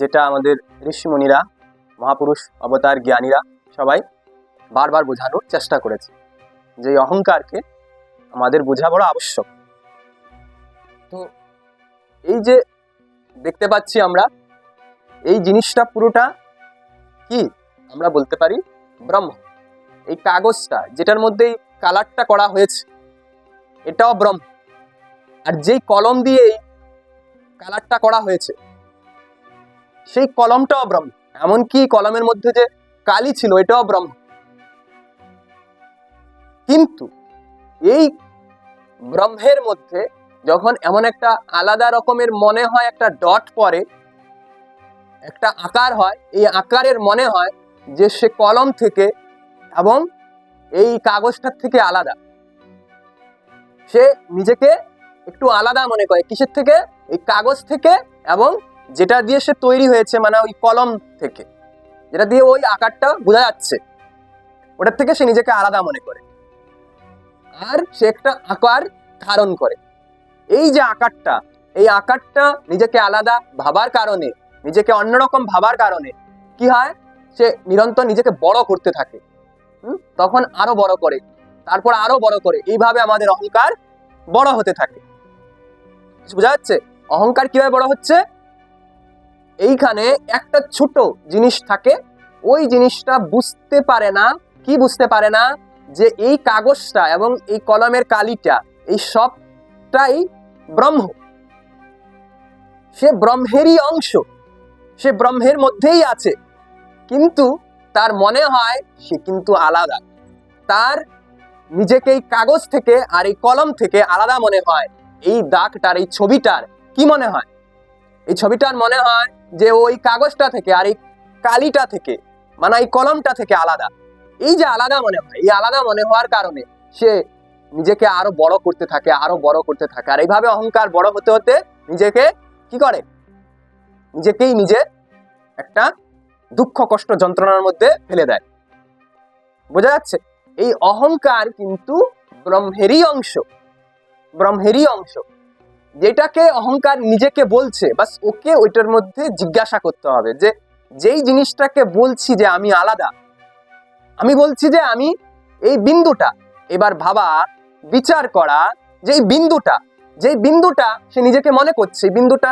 যেটা আমাদের ঋষিমুনিরা, মহাপুরুষ, অবতার জ্ঞানীরা সবাই বারবার বোঝানোর চেষ্টা করেছে যে অহংকারকে আমাদের বোঝা বড় আবশ্যক। তো এই যে দেখতে পাচ্ছি আমরা, এই জিনিসটা পুরোটা কি আমরা বলতে পারি? ব্রহ্ম। এই কাগজটা, যেটার মধ্যে এই কালারটা করা হয়েছে, এটাও ব্রহ্ম। আর যেই কলম দিয়ে এই কালারটা করা হয়েছে সেই কলমটাও ব্রহ্ম। এমনকি কলমের মধ্যে যে কালি ছিল, এটাও ব্রহ্ম। কিন্তু এই ব্রহ্মের মধ্যে যখন এমন একটা আলাদা রকমের মনে হয়, একটা ডট পরে একটা আকার হয়, এই আকারের মনে হয় যে সে কলম থেকে এবং এই কাগজটার থেকে আলাদা। সে নিজেকে একটু আলাদা মনে করে, কিসের থেকে? এই কাগজ থেকে এবং যেটা দিয়ে সে তৈরি হয়েছে মানে ওই কলম থেকে। যেটা দিয়ে ওই আকারটা বোঝা যাচ্ছে। ওটার থেকে সে নিজেকে আলাদা মনে করে। আর সে একটা আকার ধারণ করে। এই যে আকারটা, এই আকারটা নিজেকে আলাদা ভাবার কারণে, নিজেকে অন্যরকম ভাবার কারণে, কি হয়? সে নিরন্তর নিজেকে বড় করতে থাকে? তখন আরও বড় করে। তারপর আরও বড় করে। এইভাবে আমাদের অহংকার বড় হতে থাকে। বোঝা যাচ্ছে? অহংকার কীভাবে বড় হচ্ছে? এইখানে একটা ছোট জিনিস থাকে। ওই জিনিসটা বুঝতে পারে না। কি বুঝতে পারে না? যে এই কাগজটা এবং এই কলমের কালিটা, এই সবটাই ব্রহ্ম। সে ব্রহ্মেরই অংশ। সে ব্রহ্মের মধ্যেই আছে। কিন্তু তার মনে হয় সে কিন্তু আলাদা। তার নিজেকে এই কাগজ থেকে আর এই কলম থেকে আলাদা মনে হয়। এই দাগটার, এই ছবিটার কি মনে হয়? এই ছবিটার মনে হয় যে ওই কাগজটা থেকে আর এই কালিটা থেকে মানে এই কলমটা থেকে আলাদা। এই যে আলাদা মনে হয়, এই আলাদা মনে হওয়ার কারণে সে নিজেকে আরও বড় করতে থাকে, আরও বড় করতে থাকে। আর এইভাবে অহংকার বড় হতে হতে নিজেকে কি করে? নিজেকেই নিজে একটা দুঃখ, কষ্ট, যন্ত্রণার মধ্যে ফেলে দেয়। বোঝা যাচ্ছে? এই অহংকার কিন্তু ব্রহ্মেরই অংশ। ব্রহ্মেরই অংশ। যেটাকে অহংকার নিজেকে বলছে, বাস ওকে ওইটার মধ্যে জিজ্ঞাসা করতে হবে যে, যেই জিনিসটাকে বলছি যে আমি আলাদা, আমি বলছি যে আমি এই বিন্দুটা, এবার ভাবা, বিচার করা যে বিন্দুটা, যেই বিন্দুটা সে নিজেকে মনে করছে বিন্দুটা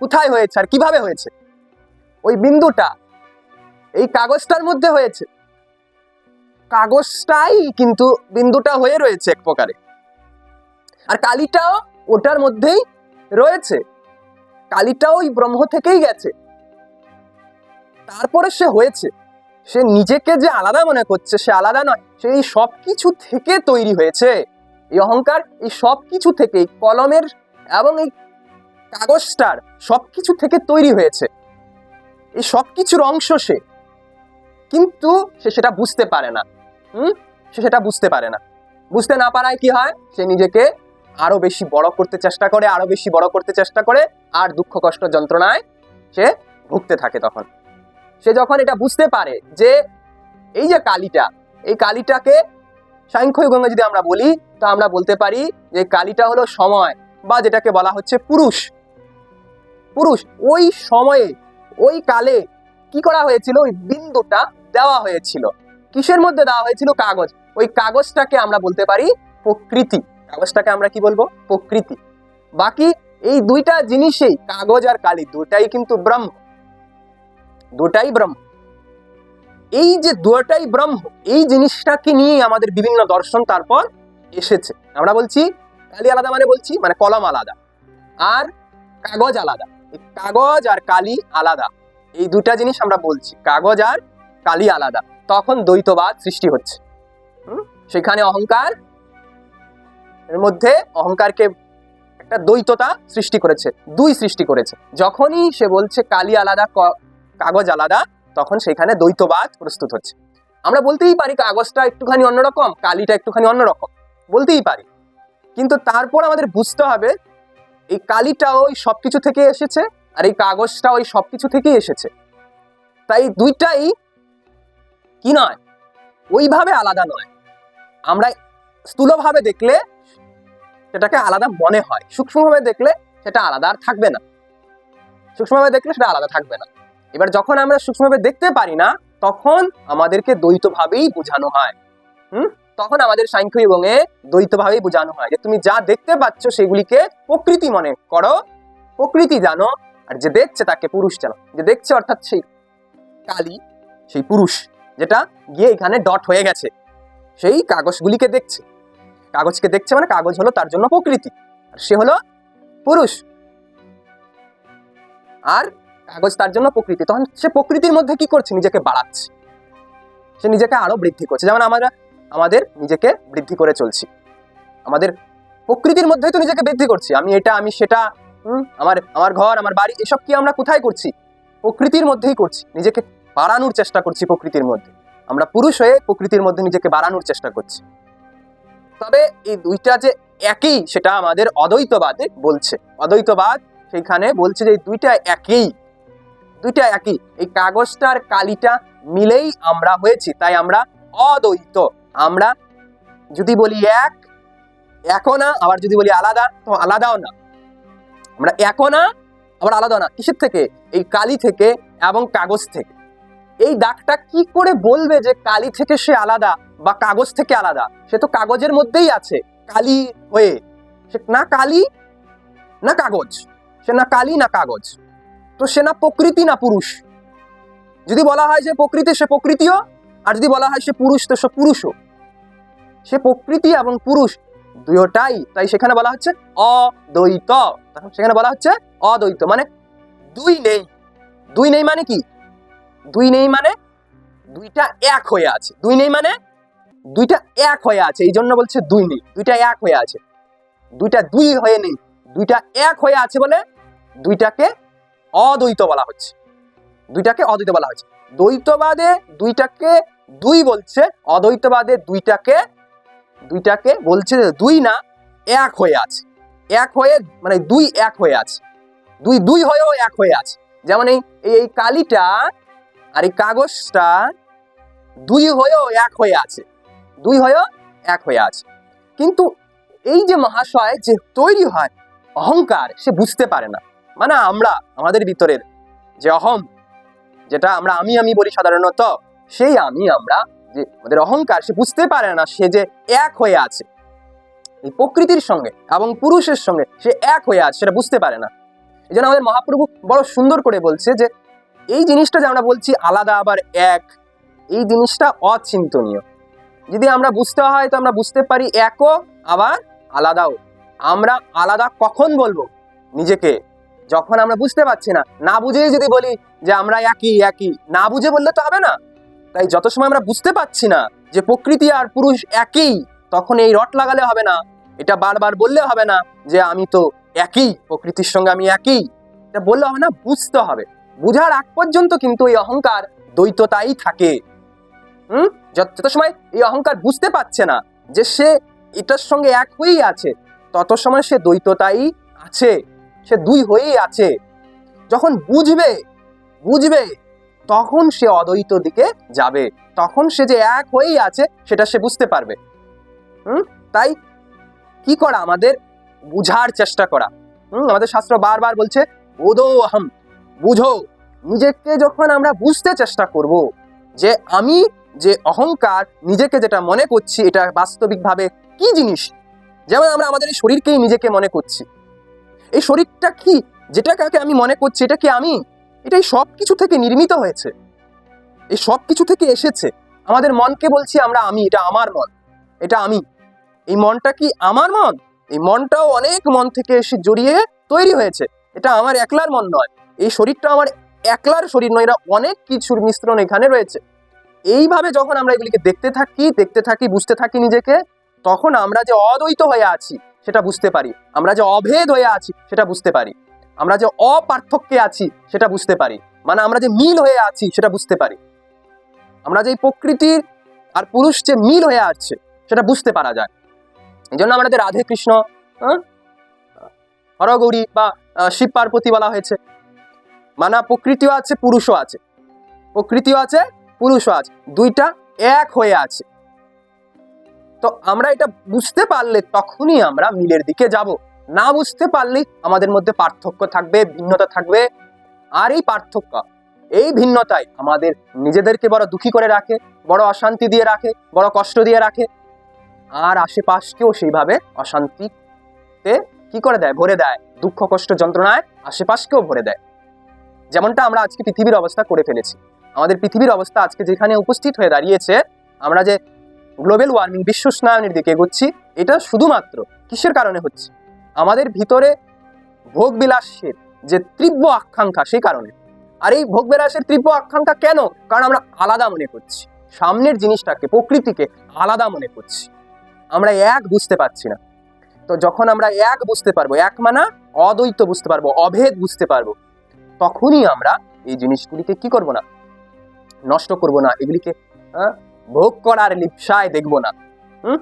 কোথায় হয়েছে আর কীভাবে হয়েছে, ওই বিন্দুটা এই কাগজটার মধ্যে হয়েছে, কাগজটাই কিন্তু বিন্দুটা হয়ে রয়েছে এক প্রকারে, আর কালিটাও ওটার মধ্যেই রয়েছে। কালিটাও ওই ব্রহ্ম থেকেই গেছে। তারপরে সে হয়েছে। সে নিজেকে যে আলাদা মনে করছে, সে আলাদা নয়। সে এই সব কিছু থেকে তৈরি হয়েছে। এই অহংকার এই সব কিছু থেকে কলমের এবং এই কাগজটার সব কিছু থেকে তৈরি হয়েছে। এই সব কিছুর অংশ সে। কিন্তু সে সেটা বুঝতে পারে না। হুম? সে সেটা বুঝতে পারে না। বুঝতে না পারায় কি হয়? সে নিজেকে আরও বেশি বড় করতে চেষ্টা করে, আরও বেশি বড় করতে চেষ্টা করে, আর দুঃখ কষ্ট যন্ত্রণায় সে ভুগতে থাকে তখন। সে যখন এটা বুঝতে পারে যে এই যে কালিটা, এই কালিটাকে সাংখ্য গঙ্গা যদি আমরা বলি, তো আমরা বলতে পারি যে কালিটা হলো সময়, বা যেটাকে বলা হচ্ছে পুরুষ। পুরুষ, ওই সময়ে, ওই কালে কি করা হয়েছিল? ওই বিন্দুটা দেওয়া হয়েছিল। কিসের মধ্যে দেওয়া হয়েছিল? কাগজ। ওই কাগজটাকে আমরা বলতে পারি প্রকৃতি। কাগজটাকে আমরা কি বলব? প্রকৃতি। বাকি এই দুইটা জিনিসেই, কাগজ আর কালি, দুটাই কিন্তু ব্রহ্ম। দুটাই ব্রহ্ম। এই যে দুটাই ব্রহ্ম, এই জিনিসটাকে নিয়েই আমাদের বিভিন্ন দর্শন তারপর এসেছে। আমরা বলছি কালি আলাদা মানে বলছি মানে কলম আলাদা। আর কাগজ আলাদা। কাগজ আর কালি আলাদা। এই দুটা জিনিস আমরা বলছি, কাগজ আর কালি আলাদা। তখন দ্বৈতবাদ সৃষ্টি হচ্ছে? সেখানে অহংকার মধ্যে অহংকারকে একটা দ্বৈততা সৃষ্টি করেছে, দুই সৃষ্টি করেছে। যখনই সে বলছে কালি আলাদা কাগজ আলাদা, তখন সেখানে দ্বৈতবাদ প্রস্তুত হচ্ছে। আমরা বলতেই পারি কাগজটা একটুখানি অন্যরকম, কালিটা একটুখানি অন্যরকম, বলতেই পারি। কিন্তু তারপর আমাদের বুঝতে হবে, এই কালিটা ওই সব কিছু থেকে এসেছে আর এই কাগজটা ওই সব কিছু থেকেই এসেছে। তাই দুইটাই কি নয়? ওইভাবে আলাদা নয়। আমরা স্থূলভাবে দেখলে সেটাকে আলাদা মনে হয়। সূক্ষ্মভাবে দেখলে সেটা আলাদা আর থাকবে না। সূক্ষ্মভাবে দেখলে সেটা আলাদা থাকবে না। এবার যখন আমরা সূক্ষ্মভাবে দেখতে পারি না, তখন আমাদেরকে দ্বৈতভাবেই বোঝানো হয়। হুম? তখন আমাদের সাংখ্য এবং এ দ্বৈতভাবেই বোঝানো হয় যে, তুমি যা দেখতে পাচ্ছ সেগুলিকে প্রকৃতি মনে করো। প্রকৃতি জানো, আর যে দেখছে তাকে পুরুষ জানো। যে দেখছে অর্থাৎ সেই কালী, সেই পুরুষ, যেটা গিয়ে এখানে ডট হয়ে গেছে। সেই কাগজগুলিকে দেখছে। কাগজকে দেখছে মানে কাগজ হলো তার জন্য প্রকৃতি। আর সে হলো পুরুষ। আর কাগজ তার জন্য প্রকৃতি। তখন সে প্রকৃতির মধ্যে কি করছে? নিজেকে বাড়াচ্ছে। সে নিজেকে আরও বৃদ্ধি করছে। যেমন আমরা, আমাদের নিজেকে বৃদ্ধি করে চলছি। আমাদের প্রকৃতির মধ্যেই তো নিজেকে বৃদ্ধি করছি। আমি এটা, আমি সেটা আমার আমার ঘর, আমার বাড়ি, এসব কি আমরা কোথায় করছি? প্রকৃতির মধ্যেই করছি। নিজেকে বাড়ানোর চেষ্টা করছি প্রকৃতির মধ্যে। আমরা পুরুষ হয়ে প্রকৃতির মধ্যে নিজেকে বাড়ানোর চেষ্টা করছি। তবে এই দুইটা যে একই, সেটা আমাদের অদ্বৈতবাদে বলছে। অদ্বৈতবাদ সেখানে বলছে যে দুইটা একই দুইটা একই। এই কাগজটার কালিটা মিলেই আমরা হয়েছি, তাই আমরা অদ্বৈত। আমরা যদি বলি এক, একও না, আবার যদি বলি আলাদা, তো আলাদাও না। আমরা একও না, আবার আলাদা না। কিসের থেকে? এই কালি থেকে এবং কাগজ থেকে। এই দাগটা কি করে বলবে যে কালি থেকে সে আলাদা? বা কাগজ থেকে আলাদা। সে তো কাগজের মধ্যেই আছে, কালি হয়ে। সে না কালি, না কাগজ। সে না কালি, না কাগজ। তো সে না প্রকৃতি, না পুরুষ। যদি বলা হয় যে প্রকৃতি, সে প্রকৃতিও, আর যদি বলা হয় সে পুরুষ, তো সে পুরুষও। সে প্রকৃতি এবং পুরুষ দুয়োটাই, তাই সেখানে বলা হচ্ছে অদ্বৈত। তখন সেখানে বলা হচ্ছে অদ্বৈত মানে দুই নেই। দুই নেই মানে কি? দুই নেই মানে দুইটা এক হয়ে আছে। দুই নেই মানে দুইটা এক হয়ে আছে, এই জন্য বলছে দুই নেই, দুইটা এক হয়ে আছে। দুইটা দুই হয়ে নেই, দুইটা এক হয়ে আছে বলে দুইটাকে অদ্বৈত বলা হচ্ছে। দুইটাকে অদ্বৈত বলা হচ্ছে। দ্বৈতবাদে দুইটাকে দুই বলছে, অদ্বৈতবাদে দুইটাকে দুইটাকে বলছে দুই না, এক হয়ে আছে। এক হয়ে মানে দুই এক হয়ে আছে। দুই দুই হয়েও এক হয়ে আছে। যেমন এই, এই- কালিটা আর এই কাগজটা দুই হয়েও এক হয়ে আছে। দুই হয়েও এক হয়ে আছে। কিন্তু এই যে মহাশয় যে তৈরি হয়, অহংকার, সে বুঝতে পারে না। মানে আমরা, আমাদের ভিতরের যে অহম, যেটা আমরা আমি আমি বলি সাধারণত, সেই আমি আমরা যে আমাদের অহংকার, সে বুঝতে পারে না, সে যে এক হয়ে আছে। এই প্রকৃতির সঙ্গে এবং পুরুষের সঙ্গে সে এক হয়ে আছে, সেটা বুঝতে পারে না। এই জন্য আমাদের মহাপ্রভু বড় সুন্দর করে বলছে যে, এই জিনিসটা যে আমরা বলছি আলাদা আবার এক, এই জিনিসটা অচিন্তনীয়। যদি আমরা বুঝতে হয় তো আমরা বুঝতে পারি একও, আবার আলাদাও। আমরা আলাদা কখন বলব নিজেকে? যখন আমরা বুঝতে পারছি না না বুঝেই যদি বলি যে আমরা একই একই, না বুঝে বললে তো হবে না। তাই যত সময় আমরা বুঝতে পারছি না যে প্রকৃতি আর পুরুষ একই, তখন এই রট লাগালে হবে না। এটা বারবার বললে হবে না যে আমি তো একই, প্রকৃতির সঙ্গে আমি একই। এটা বললে হবে না, বুঝতে হবে। বুঝার আগ পর্যন্ত কিন্তু এই অহংকার দ্বৈততাই থাকে। হুম? যত সময় এই অহংকার বুঝতে পারছে না যে সে এটার সঙ্গে এক হয়েই আছে, তত সময় সে দ্বৈততাই আছে, সে দুই হয়েই আছে। যখন বুঝবে বুঝবে, তখন সে অদ্বৈত দিকে যাবে, তখন সে যে এক হয়েই আছে, সেটা সে বুঝতে পারবে। হুম? তাই কি করা? আমাদের বুঝার চেষ্টা করা। হুম? আমাদের শাস্ত্র বারবার বলছে ওদো আহম বুঝো। নিজেকে যখন আমরা বুঝতে চেষ্টা করব যে আমি যে অহংকার নিজেকে যেটা মনে করছি, এটা বাস্তবিকভাবে কি জিনিস? যেমন আমরা আমাদের এই শরীরকেই নিজেকে মনে করছি। এই শরীরটা কি? যেটাকে আমি মনে করছি, এটা কি আমি? এটাই সব কিছু থেকে নির্মিত হয়েছে। এই সব কিছু থেকে এসেছে। আমাদের মনকে বলছি আমরা আমি, এটা আমার মন। এটা আমি। এই মনটা কি আমার মন? এই মনটাও অনেক মন থেকে এসে জড়িয়ে তৈরি হয়েছে। এটা আমার একলার মন নয়। এই শরীরটা আমার একলার শরীর নয় এটা অনেক কিছুর মিশ্রণ এখানে রয়েছে। এইভাবে যখন আমরা এগুলিকে দেখতে থাকি দেখতে থাকি বুঝতে থাকি নিজেকে তখন আমরা যে অদ্বৈত হয়ে আছি সেটা বুঝতে পারি। আমরা যে অভেদ হয়ে আছি সেটা বুঝতে পারি। আমরা যে অপার্থক্যে আছি সেটা বুঝতে পারি। মানে আমরা যে মিল হয়ে আছি সেটা বুঝতে পারি। আমরা যে প্রকৃতির আর পুরুষ যে মিল হয়ে আছে সেটা বুঝতে পারা যায়। এই জন্য আমাদের রাধে কৃষ্ণ হ্যাঁ, হরগৌরী বা শিব পার্বতী বলা হয়েছে। মানে প্রকৃতিও আছে পুরুষও আছে। প্রকৃতিও আছে পুরুষও আছে, দুইটা এক হয়ে আছে। তো আমরা এটা বুঝতে পারলে তখনই আমরা মিলের দিকে যাব। না বুঝতে পারলেই আমাদের মধ্যে পার্থক্য থাকবে, ভিন্নতা থাকবে। আর এই পার্থক্য, এই ভিন্নতাই আমাদের নিজেদেরকে বড় দুঃখী করে রাখে, বড় অশান্তি দিয়ে রাখে, বড় কষ্ট দিয়ে রাখে। আর আশেপাশকেও সেইভাবে অশান্তিতে কি করে দেয়? ভরে দেয়। দুঃখ, কষ্ট, যন্ত্রণায় আশেপাশকেও ভরে দেয়। যেমনটা আমরা আজকে পৃথিবীর অবস্থা করে ফেলেছি। আমাদের পৃথিবীর অবস্থা আজকে যেখানে উপস্থিত হয়ে দাঁড়িয়েছে, আমরা যে গ্লোবাল ওয়ার্মিং, বিশ্ব উষ্ণায়নের দিকে এগোচ্ছি, এটা শুধুমাত্র কিসের কারণে হচ্ছে? আমাদের ভিতরে ভোগ বিলাসের যে তীব্র আকাঙ্ক্ষা, সেই কারণে। আর এই ভোগ বিলাসের তীব্র আকাঙ্ক্ষা কেন? কারণ আমরা আলাদা মনে করছি। সামনের জিনিসটাকে, প্রকৃতিকে আলাদা মনে করছি। আমরা এক বুঝতে পারছি না। তো যখন আমরা এক বুঝতে পারব, এক মানা, অদ্বৈত বুঝতে পারব, অভেদ বুঝতে পারব, তখনই আমরা এই জিনিসগুলিকে কি করব না? নষ্ট করব না, এগুলিকে ভোগ করার লিপসায় দেখব না। হুম?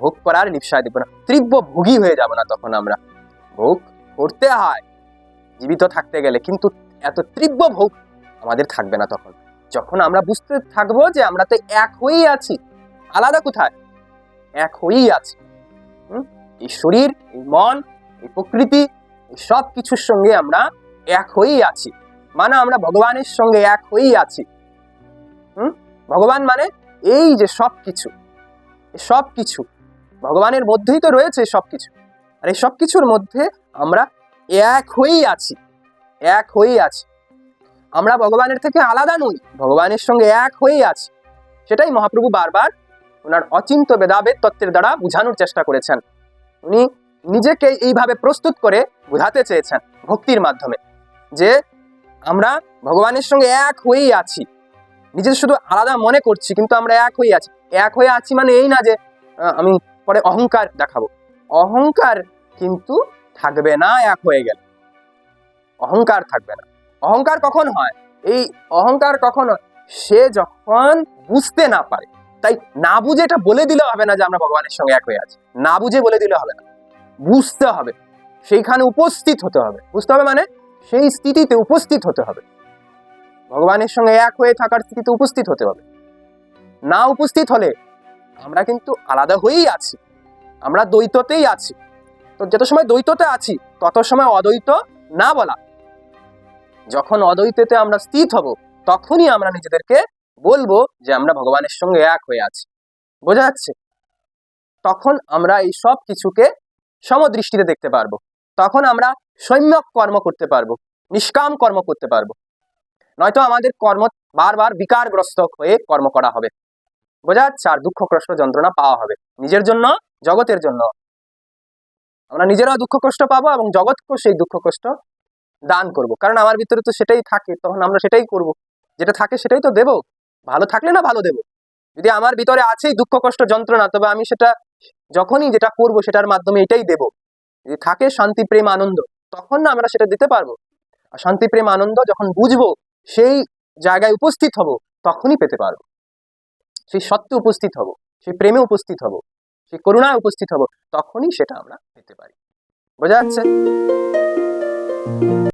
ভোগ করার লিপসায় দেখব না। তীব্র ভোগী হয়ে যাব না তখন আমরা। ভোগ করতে হয়, জীবিত থাকতে গেলে, কিন্তু এত তীব্র ভোগ আমাদের থাকবে না তখন। যখন আমরা বুঝতে থাকব যে আমরা তো এক হয়েই আছি, আলাদা কোথায়? এক হয়েই আছি? এই শরীর, এই মন, এই প্রকৃতি, এই সব কিছুর সঙ্গে আমরা এক হয়েই আছি। মানে আমরা ভগবানের সঙ্গে এক হয়েই আছি। ভগবান মানে এই যে সব কিছু সব কিছু ভগবানের মধ্যেই তো রয়েছে সব কিছু আর এই সব কিছুর মধ্যে আমরা এক হয়েই আছি। এক হয়েই আছি। আমরা ভগবানের থেকে আলাদা নই। ভগবানের সঙ্গে এক হয়েই আছি। সেটাই মহাপ্রভু বারবার ওনার অচিন্ত বেদাবেদ তত্ত্বের দ্বারা বোঝানোর চেষ্টা করেছেন। উনি নিজেকে এইভাবে প্রস্তুত করে বোঝাতে চেয়েছেন ভক্তির মাধ্যমে যে আমরা ভগবানের সঙ্গে এক হয়েই আছি। নিজে শুধু আলাদা মনে করছি, কিন্তু আমরা এক হয়ে আছি। এক হয়ে আছি মানে এই না যে আমি পরে অহংকার দেখাবো। অহংকার কিন্তু থাকবে না, এক হয়ে গেল। অহংকার থাকবে না। অহংকার কখন হয়? এই অহংকার কখন সে যখন বুঝতে না পারে, তাই না বুঝে এটা বলে দিলে হবে না যে আমরা ভগবানের সঙ্গে এক হয়ে আছি। না বুঝে বলে দিলে হবে না। বুঝতে হবে। সেইখানে উপস্থিত হতে হবে। বুঝতে হবে মানে সেই স্থিতিতে উপস্থিত হতে হবে। ভগবানের সঙ্গে এক হয়ে থাকার স্থিতিতে উপস্থিত হতে হবে। না উপস্থিত হলে আমরা কিন্তু আলাদা হয়েই আছি। আমরা দ্বৈততেই আছি। তো যত সময় দ্বৈততে আছি, তত সময় অদ্বৈত না বলা। যখন অদ্বৈততে আমরা স্থিত হব, তখনই আমরা নিজেদেরকে বলব যে আমরা ভগবানের সঙ্গে এক হয়ে আছি। বোঝা যাচ্ছে? তখন আমরা এই সব কিছুকে সমদৃষ্টিতে দেখতে পারব। তখন আমরা সৌম্যক কর্ম করতে পারব, নিষ্কাম কর্ম করতে পারব। নয়তো আমাদের কর্ম বারবার বিকারগ্রস্ত হয়ে কর্ম করা হবে। বোঝা যাচ্ছে? আর দুঃখ, কষ্ট, যন্ত্রণা পাওয়া হবে। নিজের জন্য, জগতের জন্য। আমরা নিজেরাও দুঃখ, কষ্ট পাবো এবং জগৎকেও সেই দুঃখ, কষ্ট দান করব। কারণ আমার ভিতরে তো সেটাই থাকে, তখন আমরা সেটাই করব। যেটা থাকে সেটাই তো দেব। ভালো থাকলে না ভালো দেব। যদি আমার ভিতরে আছেই দুঃখ, কষ্ট, যন্ত্রণা, তবে আমি সেটা যখনই যেটা করব সেটার মাধ্যমে এটাই দেব। যদি থাকে শান্তি, প্রেম, আনন্দ, তখন না আমরা সেটা দিতে পারব। আর শান্তি, প্রেম, আনন্দ যখন বুঝব সেই জায়গায় উপস্থিত হব, তখনই পেতে পারো সেই সত্যে উপস্থিত হব, সেই প্রেমে উপস্থিত হব, সেই করুণায় উপস্থিত হব, তখনই সেটা আমরা পেতে পারি। বোঝা যাচ্ছে?